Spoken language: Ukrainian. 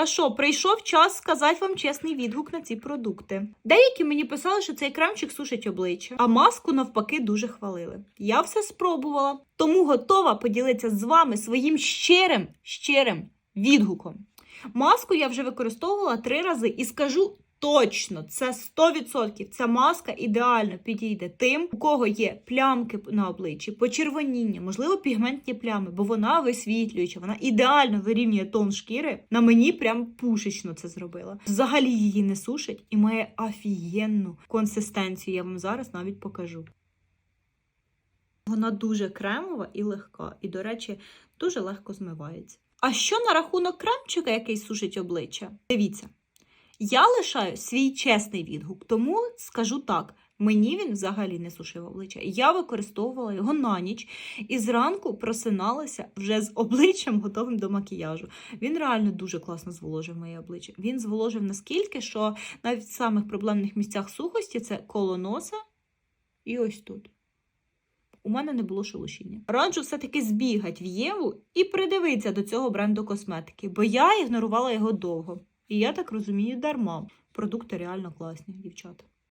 Та що, прийшов час сказати вам чесний відгук на ці продукти. Деякі мені писали, що цей кремчик сушить обличчя, а маску навпаки дуже хвалили. Я все спробувала, тому готова поділитися з вами своїм щирим, щирим відгуком. Маску я вже використовувала три рази і скажу. Точно, це 100%. Ця маска ідеально підійде тим, у кого є плямки на обличчі, почервоніння, можливо, пігментні плями, бо вона висвітлююча, вона ідеально вирівнює тон шкіри. На мені прям пушечно це зробила. Взагалі її не сушить і має офігенну консистенцію. Я вам зараз навіть покажу. Вона дуже кремова і легка, і, до речі, дуже легко змивається. А що на рахунок кремчика, який сушить обличчя? Дивіться. Я лишаю свій чесний відгук, тому скажу так: мені він взагалі не сушив обличчя. Я використовувала його на ніч і зранку просиналася вже з обличчям готовим до макіяжу. Він реально дуже класно зволожив моє обличчя. Він зволожив наскільки, що навіть в самих проблемних місцях сухості це коло носа і ось тут. У мене не було шелушіння. Раджу все-таки збігати в Єву і придивитися до цього бренду косметики, бо я ігнорувала його довго. І я так розумію, дарма. Продукти реально класні, дівчата.